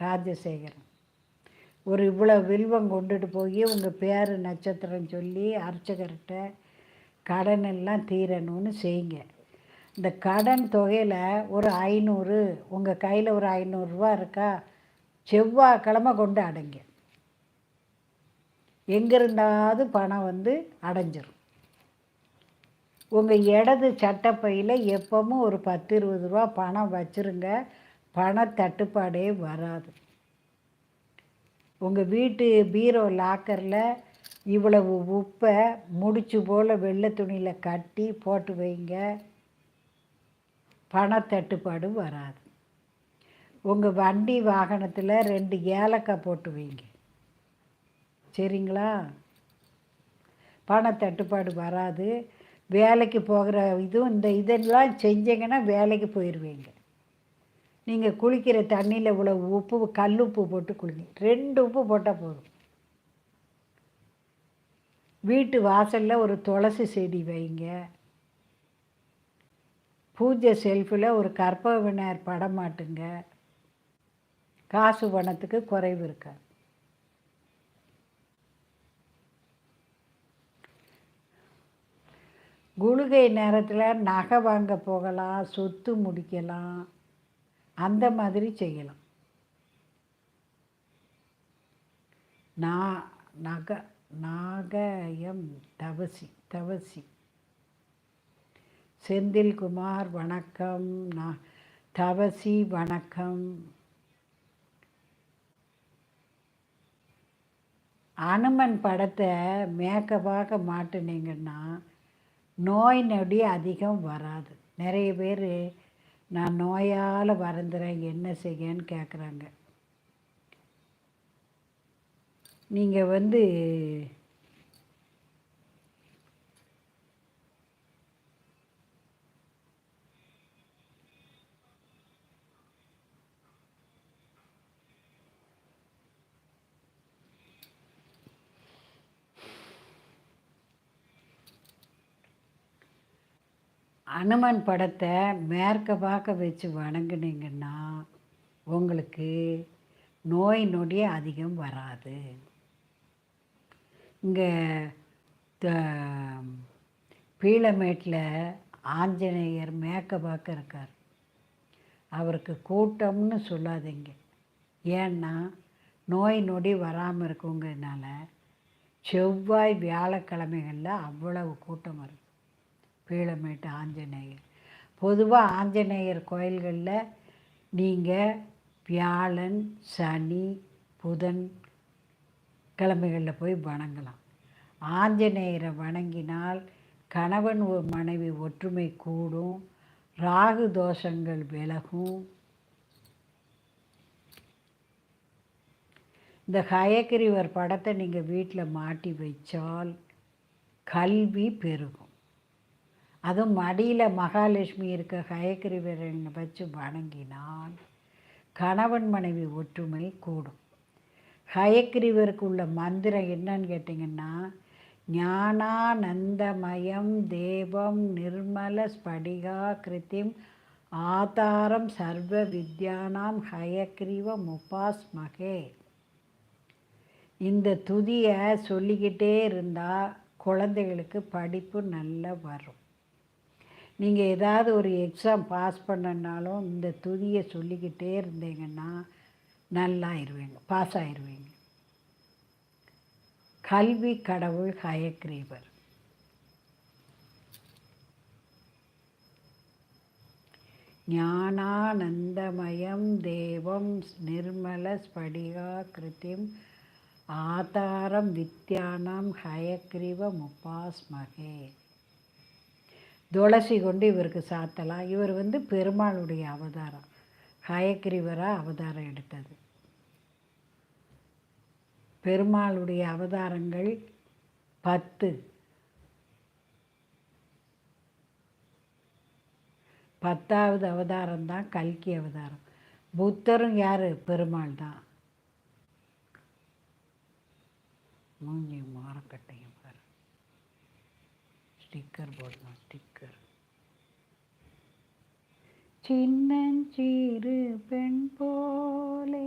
ராஜசேகரன். ஒரு இவ்வளோ வில்வம் கொண்டுட்டு போய் உங்கள் பேர் நட்சத்திரம் சொல்லி அர்ச்சகர்கிட்ட கடன் எல்லாம் தீரணும்னு செய்யுங்க. இந்த கடன் தொகையில் ஒரு ஐநூறு உங்கள் கையில் ஒரு ஐநூறுரூவா இருக்கா? செவ்வாய்க்கிழமை கொண்டு அடைங்க. எங்கிருந்தாவது பணம் வந்து அடைஞ்சிரும். உங்கள் இடது சட்டப்பையில் எப்பவும் ஒரு பத்து இருபது ரூபா பணம் வச்சுருங்க. பண தட்டுப்பாடே வராது. உங்கள் வீட்டு பீரோ லாக்கரில் இவ்வளவு உப்பை முடிச்சு போல் வெள்ளை துணியில் கட்டி போட்டு வைங்க. பணத்தட்டுப்பாடு வராது. உங்கள் வண்டி வாகனத்தில் ரெண்டு ஏலக்காய் போட்டு வைங்க. சரிங்களா? பணத்தட்டுப்பாடு வராது. வேலைக்கு போகிற இதுவும் இந்த இதெல்லாம் செஞ்சீங்கன்னா வேலைக்கு போயிடுவீங்க நீங்கள் குளிக்கிற தண்ணியில் இவ்வளோ உப்பு கல் உப்பு போட்டு குளிங்க. ரெண்டு உப்பு போட்டால் போதும். வீட்டு வாசலில் ஒரு துளசி செடி வைங்க. பூஜை செல்ஃபில் ஒரு கற்பக விநாயகர் படம் மாட்டுங்க. காசு பணத்துக்கு குறைவு இருக்காது. குளுகை நேரத்தில் நகை வாங்க போகலாம் சொத்து முடிக்கலாம். அந்த மாதிரி செய்யலாம் நா நக நாகயம் தவசி தவசி. செந்தில்குமார் வணக்கம். நான் தவசி வணக்கம். அனுமன் படத்தை மேக்கப்பாக மாட்டினீங்கன்னா நோய் நொடி அதிகம் வராது. நிறைய பேர் நான் நோயால் வருந்துறேன் என்ன செய்யன்னு கேட்குறாங்க நீங்கள் வந்து அனுமன் படத்தை மேற்க பார்க்க வச்சு வணங்குனீங்கன்னா உங்களுக்கு நோய் நொடி அதிகம் வராது. இங்கே பீளமேட்டில் ஆஞ்சநேயர் மேற்க பார்க்க இருக்கார். அவருக்கு கூட்டம்னு சொல்லாதீங்க. ஏன்னா நோய் நொடி வராமல் இருக்குங்கிறதுனால செவ்வாய் வியாழக்கிழமைகளில் அவ்வளவு கூட்டம் வரும். பீளமேட்டு ஆஞ்சநேயர். பொதுவாக ஆஞ்சநேயர் கோயில்களில் நீங்கள் வியாழன் சனி புதன் கிழமைகளில் போய் வணங்கலாம். ஆஞ்சநேயரை வணங்கினால் கணவன் மனைவி ஒற்றுமை கூடும் ராகு தோஷங்கள் விலகும். இந்த ஹயக்கிரிவர் படத்தை நீங்கள் வீட்டில் மாட்டி வைச்சால் கல்வி பெருகும். அதுவும் மடியில் மகாலட்சுமி இருக்க ஹயக்கிரிவரனை வச்சு வணங்கினால் கணவன் மனைவி ஒற்றுமை கூடும். ஹயக்கிரிவருக்கு உள்ள மந்திரம் என்னன்னு கேட்டிங்கன்னா ஞானானந்தமயம் தேவம் நிர்மல ஸ்படிகா கிருத்திம் ஆதாரம் சர்வ வித்யானாம் ஹயக்ரீவ முப்பாஸ்மகே இந்த துதியை சொல்லிக்கிட்டே இருந்தால் குழந்தைகளுக்கு படிப்பு நல்லா வரும். நீங்கள் ஏதாவது ஒரு எக்ஸாம் பாஸ் பண்ணனாலும் இந்த துதியை சொல்லிக்கிட்டே இருந்தீங்கன்னா நல்லா ஆயிடுவீங்க பாஸ் ஆயிடுவீங்க கல்வி கடவுள் ஹயக்ரீவர். ஞானானந்தமயம் தேவம் நிர்மல ஸ்படிகா கிருத்திம் ஆதாரம் வித்யானம் ஹயக்ரீவ முப்பாஸ்மகே துளசி கொண்டு இவருக்கு சாத்தலாம். இவர் வந்து பெருமாளுடைய அவதாரம். ஹயக்கிரிவராக அவதாரம் எடுத்தது. பெருமாளுடைய அவதாரங்கள் பத்து. பத்தாவது அவதாரம் தான் கல்கி அவதாரம். புத்தரும் யார்? பெருமாள் தான். மூஞ்சி மரக்கட்டையும் ஸ்டிக்கர் போடலாம் ஸ்டிக்கர் சின்னஞ்சிறு பெண் போலே